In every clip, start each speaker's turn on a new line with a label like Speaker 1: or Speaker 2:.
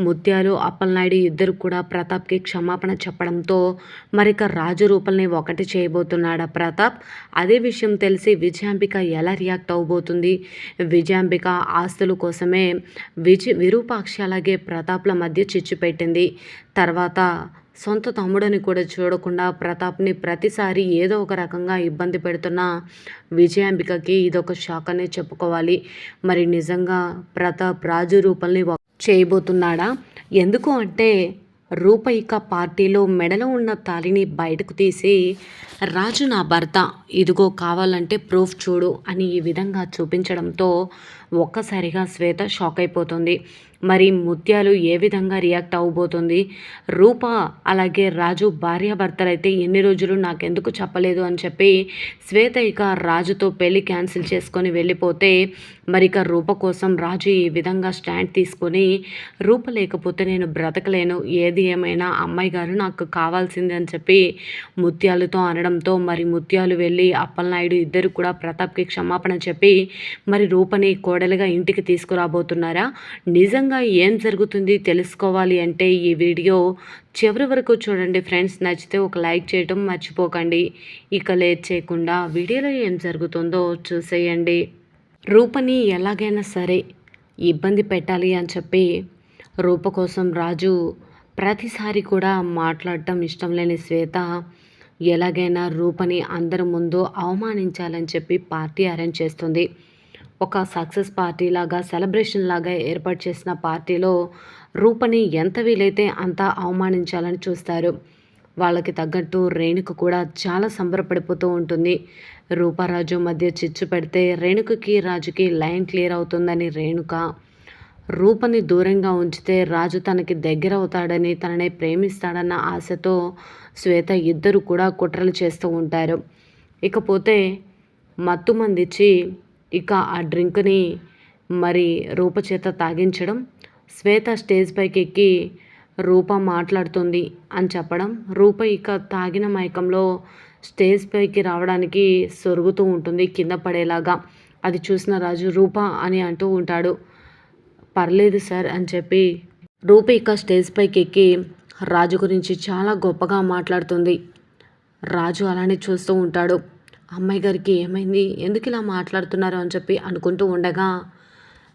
Speaker 1: ముత్యాలు అప్పలనాయుడు ఇద్దరు కూడా ప్రతాప్కి క్షమాపణ చెప్పడంతో మరిక రాజు రూపల్ని ఒకటి చేయబోతున్నాడా ప్రతాప్? అదే విషయం తెలిసి విజయాంబిక ఎలా రియాక్ట్ అవబోతుంది? విజయాంబిక ఆస్తుల కోసమే విజ విరూపాక్ష అలాగే ప్రతాప్ల మధ్య చిచ్చు పెట్టింది. తర్వాత సొంత తమ్ముడని కూడా చూడకుండా ప్రతాప్ని ప్రతిసారి ఏదో ఒక రకంగా ఇబ్బంది పెడుతున్న విజయాంబికకి ఇదొక షాక్ అనే చెప్పుకోవాలి. మరి నిజంగా ప్రతాప్ రాజు రూపల్ని చేయబోతున్నాడా? ఎందుకు అంటే రూపయిక పార్టీలో మెడలో ఉన్న తాలిని బయటకు తీసి రాజు నా భర్త. ఇదిగో కావాలంటే ప్రూఫ్ చూడు అని ఈ విధంగా చూపించడంతో ఒక్కసారిగా శ్వేత షాక్ అయిపోతుంది. మరి ముత్యాలు ఏ విధంగా రియాక్ట్ అవ్వబోతుంది రూప అలాగే రాజు భార్యాభర్తలైతే ఎన్ని రోజులు నాకెందుకు చెప్పలేదు అని చెప్పి శ్వేత ఇక రాజుతో పెళ్ళి క్యాన్సిల్ చేసుకొని వెళ్ళిపోతే మరి ఇక రూప కోసం రాజు ఈ విధంగా స్టాండ్ తీసుకొని రూప లేకపోతే నేను బ్రతకలేను. ఏది ఏమైనా అమ్మాయి గారు నాకు కావాల్సింది అని చెప్పి ముత్యాలతో అనడం అనడంతో మరి ముత్యాలు వెళ్ళి అప్పలనాయుడు ఇద్దరు కూడా ప్రతాప్కి క్షమాపణ చెప్పి మరి రూపని కోడలుగా ఇంటికి తీసుకురాబోతున్నారా? నిజంగా నిజంగా ఏం జరుగుతుంది తెలుసుకోవాలి అంటే ఈ వీడియో చివరి వరకు చూడండి ఫ్రెండ్స్. నచ్చితే ఒక లైక్ చేయటం మర్చిపోకండి. ఇక లేట్ చేయకుండా వీడియోలో ఏం జరుగుతుందో చూసేయండి. రూపని ఎలాగైనా సరే ఇబ్బంది పెట్టాలి అని చెప్పి రూప కోసం రాజు ప్రతిసారి కూడా మాట్లాడటం ఇష్టం లేని శ్వేత ఎలాగైనా రూపని అందరి ముందు అవమానించాలని చెప్పి పార్టీ అరేంజ్ చేస్తుంది. ఒక సక్సెస్ పార్టీ లాగా సెలబ్రేషన్ లాగా ఏర్పాటు చేసిన పార్టీలో రూపని ఎంత వీలైతే అంత అవమానించాలని చూస్తారు. వాళ్ళకి తగ్గట్టు రేణుకు కూడా చాలా సంబరపడిపోతూ ఉంటుంది. రూపారాజు మధ్య చిచ్చు పెడితే రేణుకకి రాజుకి లైన్ క్లియర్ అవుతుందని రేణుక రూపని దూరంగా ఉంచితే రాజు తనకి దగ్గర అవుతాడని తనని ప్రేమిస్తాడన్న ఆశతో శ్వేత ఇద్దరు కూడా కుట్రలు చేస్తూ ఉంటారు. ఇకపోతే మత్తు మందిచ్చి ఇక ఆ డ్రింక్ని మరి రూప చేత తాగించడం శ్వేత స్టేజ్ పైకి ఎక్కి రూప మాట్లాడుతుంది అని చెప్పడం రూప ఇక తాగిన మైకంలో స్టేజ్ పైకి రావడానికి సొరుగుతూ ఉంటుంది కింద పడేలాగా. అది చూసిన రాజు రూప అని అంటూ ఉంటాడు. పర్లేదు సార్ అని చెప్పి రూపిక స్టేజ్ పైకి ఎక్కి రాజు గురించి చాలా గొప్పగా మాట్లాడుతుంది. రాజు అలానే చూస్తూ ఉంటాడు. అమ్మాయి గారికి ఏమైంది? ఎందుకు ఇలా మాట్లాడుతున్నారు? అని చెప్పి అనుకుంటూ ఉండగా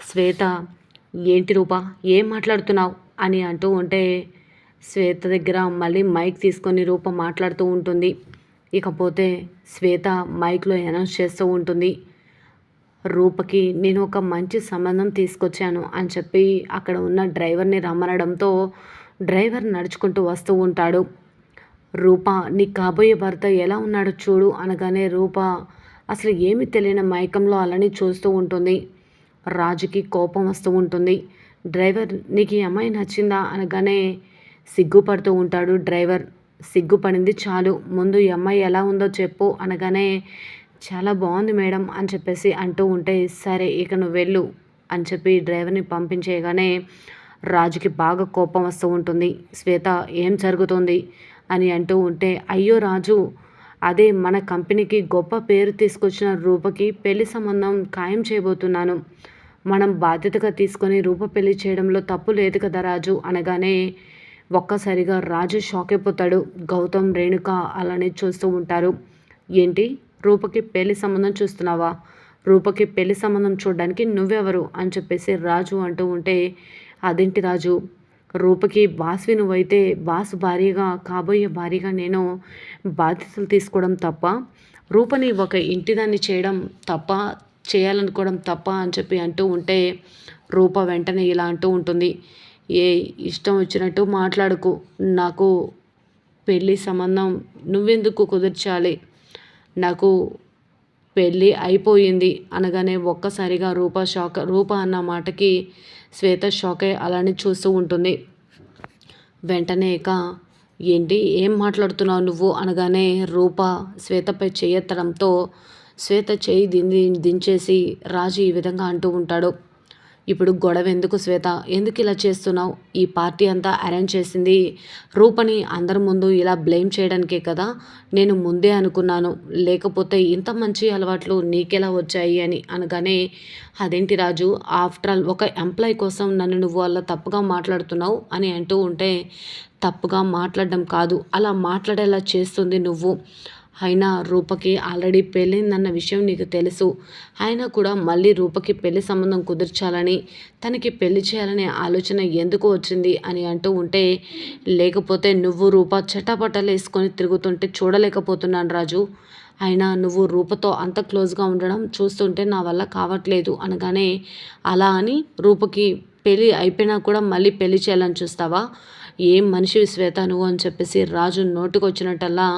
Speaker 1: శ్వేత ఏంటి రూపా? ఏం మాట్లాడుతున్నావు? అని అంటూ ఉంటే శ్వేత దగ్గర మళ్ళీ మైక్ తీసుకొని రూప మాట్లాడుతూ ఉంటుంది. ఇకపోతే శ్వేత మైక్లో అనౌన్స్ చేస్తూ ఉంటుంది. రూపకి నేను ఒక మంచి సంబంధం తీసుకొచ్చాను అని చెప్పి అక్కడ ఉన్న డ్రైవర్ని రమ్మనడంతో డ్రైవర్ నడుచుకుంటూ వస్తూ ఉంటాడు. రూప నీ కాబోయే భర్త ఎలా ఉన్నాడో చూడు అనగానే రూప అసలు ఏమి తెలియని మైకంలో అలానే చూస్తూ ఉంటుంది. రాజుకి కోపం వస్తూ ఉంటుంది. డ్రైవర్ నీకు ఈ అమ్మాయి నచ్చిందా? అనగానే సిగ్గుపడుతూ ఉంటాడు డ్రైవర్. సిగ్గుపడింది చాలు. ముందు ఈ అమ్మాయి ఎలా ఉందో చెప్పు అనగానే చాలా బాగుంది మేడం అని చెప్పేసి అంటూ ఉంటే సరే ఇక నువ్వు వెళ్ళు అని చెప్పి డ్రైవర్ని పంపించేయగానే రాజుకి బాగా కోపం వస్తూ ఉంటుంది. శ్వేత ఏం జరుగుతుంది? అని అంటూ ఉంటే అయ్యో రాజు అదే మన కంపెనీకి గొప్ప పేరు తీసుకొచ్చిన రూపకి పెళ్ళి సంబంధం ఖాయం చేయబోతున్నాను. మనం బాధ్యతగా తీసుకొని రూప పెళ్ళి చేయడంలో తప్పు లేదు కదా రాజు అనగానే ఒక్కసారిగా రాజు షాక్ అయిపోతాడు. గౌతమ్ రేణుక అలానే చూస్తూ ఉంటారు. ఏంటి? రూపకి పెళ్ళి సంబంధం చూస్తున్నావా? రూపకి పెళ్ళి సంబంధం చూడడానికి నువ్వెవరు? అని చెప్పేసి రాజు అంటూ ఉంటే అదేంటి రాజు? రూపకి బాస్వి నువ్వైతే బాస్ భారీగా కాబోయే భారీగా నేను బాధ్యతలు తీసుకోవడం తప్ప రూపని ఒక ఇంటిదాన్ని చేయడం తప్ప చేయాలనుకోవడం తప్ప అని చెప్పి అంటూ ఉంటే రూప వెంటనే ఇలా అంటూ ఉంటుంది. ఏ ఇష్టం వచ్చినట్టు మాట్లాడుకు. నాకు పెళ్ళి సంబంధం నువ్వెందుకు కుదిర్చాలి? నాకు పెళ్ళి అయిపోయింది అనగానే ఒక్కసారిగా రూప షాక్ రూప అన్న మాటకి శ్వేత షాక్ అయ్యి అలానే చూస్తూ ఉంటుంది. వెంటనే ఇక ఏంటి? ఏం మాట్లాడుతున్నావు నువ్వు? అనగానే రూప శ్వేతపై చేయెత్తడంతో శ్వేత చేయి దింది దించేసి రాజు ఈ విధంగా అంటూ ఉంటాడు. ఇప్పుడు గొడవ ఎందుకు శ్వేత? ఎందుకు ఇలా చేస్తున్నావు? ఈ పార్టీ అంతా అరేంజ్ చేసింది రూపని అందరి ముందు ఇలా బ్లేమ్ చేయడానికే కదా? నేను ముందే అనుకున్నాను. లేకపోతే ఇంత మంచి అలవాట్లు నీకెలా వచ్చాయి అని అనగానే అదేంటి రాజు? ఆఫ్టర్ ఆల్ ఒక ఎంప్లాయ్ కోసం నన్ను నువ్వు అలా తప్పుగా మాట్లాడుతున్నావు? అని అంటూ ఉంటే తప్పుగా మాట్లాడడం కాదు. అలా మాట్లాడేలా చేస్తుంది నువ్వు. అయినా రూపకి ఆల్రెడీ పెళ్ళిందన్న విషయం నీకు తెలుసు. అయినా కూడా మళ్ళీ రూపకి పెళ్ళి సంబంధం కుదిర్చాలని తనకి పెళ్ళి చేయాలనే ఆలోచన ఎందుకు వచ్చింది అని అంటూ ఉంటే లేకపోతే నువ్వు రూప చటాపటాలు వేసుకొని తిరుగుతుంటే చూడలేకపోతున్నాను రాజు. అయినా నువ్వు రూపతో అంత క్లోజ్గా ఉండడం చూస్తుంటే నా వల్ల కావట్లేదు అనగానే అలా అని రూపకి పెళ్ళి అయిపోయినా కూడా మళ్ళీ పెళ్ళి చేయాలని చూస్తావా? ఏం మనిషివి శ్వేత నువ్వు అని చెప్పేసి రాజు నోటుకొచ్చినట్టల్లా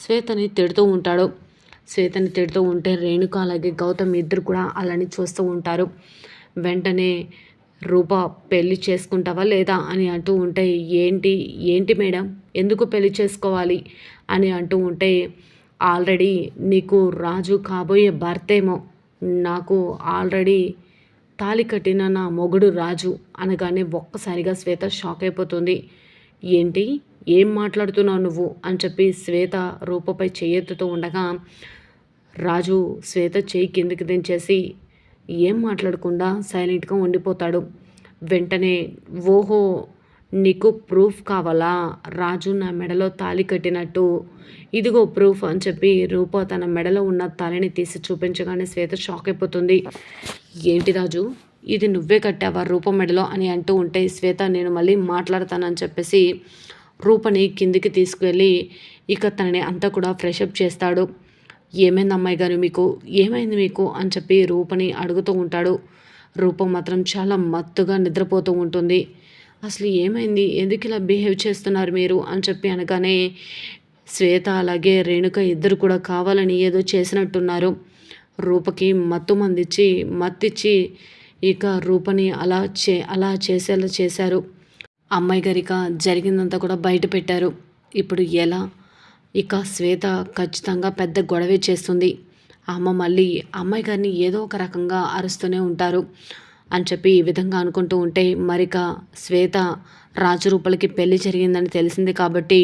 Speaker 1: శ్వేతని తిడుతూ ఉంటాడు. శ్వేతని తిడుతూ ఉంటే రేణుక అలాగే గౌతమ్ ఇద్దరు కూడా అలాని చూస్తూ ఉంటారు. వెంటనే రూప పెళ్ళి చేసుకుంటావా లేదా అని అంటూ ఉంటే ఏంటి? ఏంటి మేడం? ఎందుకు పెళ్ళి చేసుకోవాలి? అని అంటూ ఉంటే ఆల్రెడీ నీకు రాజు కాబోయే భర్తేమో. నాకు ఆల్రెడీ తాలి కట్టిన నా మొగుడు రాజు అనగానే ఒక్కసారిగా శ్వేత షాక్ అయిపోతుంది. ఏంటి? ఏం మాట్లాడుతున్నావు నువ్వు? అని చెప్పి శ్వేత రూపపై చేయెత్తుతూ ఉండగా రాజు శ్వేత చేయి కిందికి దించేసి ఏం మాట్లాడకుండా సైలెంట్గా ఉండిపోతాడు. వెంటనే ఓహో నీకు ప్రూఫ్ కావాలా? రాజు నా మెడలో తాళి కట్టినట్టు. ఇదిగో ప్రూఫ్ అని చెప్పి రూప తన మెడలో ఉన్న తాళిని తీసి చూపించగానే శ్వేత షాక్ అయిపోతుంది. ఏంటి రాజు? ఇది నువ్వే కట్టావా రూప మెడలో అని అంటూ ఉంటే శ్వేత నేను మళ్ళీ మాట్లాడతానని చెప్పేసి రూపని కిందికి తీసుకువెళ్ళి ఇక తనని అంతా కూడా ఫ్రెషప్ చేస్తాడు. ఏమైంది అమ్మాయి గారు మీకు? ఏమైంది మీకు? అని చెప్పి రూపని అడుగుతూ ఉంటాడు. రూపం మాత్రం చాలా మత్తుగా నిద్రపోతూ ఉంటుంది. అసలు ఏమైంది? ఎందుకు ఇలా బిహేవ్ చేస్తున్నారు మీరు? అని చెప్పి అనగానే శ్వేత అలాగే రేణుక ఇద్దరు కూడా కావాలని ఏదో చేసినట్టున్నారు. రూపకి మత్తు మందిచ్చి మత్తిచ్చి ఇక రూపని అలా చే అలా చేసేలా చేశారు. అమ్మాయి గారిక జరిగిందంతా కూడా బయట పెట్టారు. ఇప్పుడు ఎలా? ఇక శ్వేత ఖచ్చితంగా పెద్ద గొడవే చేస్తుంది. అమ్మ మళ్ళీ అమ్మాయి గారిని ఏదో ఒక రకంగా అరుస్తూనే ఉంటారు. అని చెప్పి ఈ విధంగా అనుకుంటూ ఉంటే మరిక శ్వేత రాజు రూపలకి పెళ్ళి జరిగిందని తెలిసింది కాబట్టి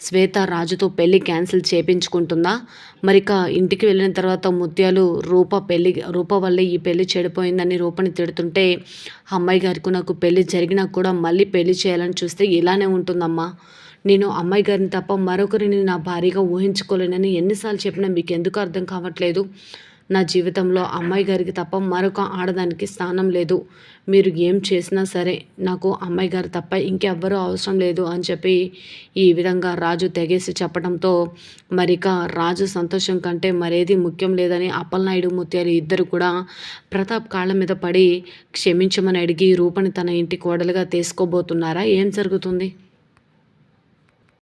Speaker 1: శ్వేత రాజుతో పెళ్ళి క్యాన్సిల్ చేపించుకుంటుందా? మరిక ఇంటికి వెళ్ళిన తర్వాత ముత్యాలు రూప పెళ్ళి రూప వల్లే ఈ పెళ్ళి చెడిపోయిందని రూపని తిడుతుంటే అమ్మాయి గారికి నాకు పెళ్ళి జరిగినా కూడా మళ్ళీ పెళ్ళి చేయాలని చూస్తే ఇలానే ఉంటుందమ్మా. నేను అమ్మాయి గారిని తప్ప మరొకరిని నా భారీగా ఊహించుకోలేనని ఎన్నిసార్లు చెప్పినా మీకు ఎందుకు అర్థం కావట్లేదు? నా జీవితంలో అమ్మాయి గారికి తప్ప మరొక ఆడదానికి స్థానం లేదు. మీరు ఏం చేసినా సరే నాకు అమ్మాయి గారు తప్ప ఇంకెవ్వరూ అవసరం లేదు అని చెప్పి ఈ విధంగా రాజు తెగేసి చెప్పడంతో మరిక రాజు సంతోషం కంటే మరేది ముఖ్యం లేదని అప్పలనాయుడు ముత్యాలు ఇద్దరు కూడా ప్రతాప్ కాళ్ళ మీద పడి క్షమించమని అడిగి రూపని తన ఇంటి కోడలుగా తీసుకోబోతున్నారా? ఏం జరుగుతుంది?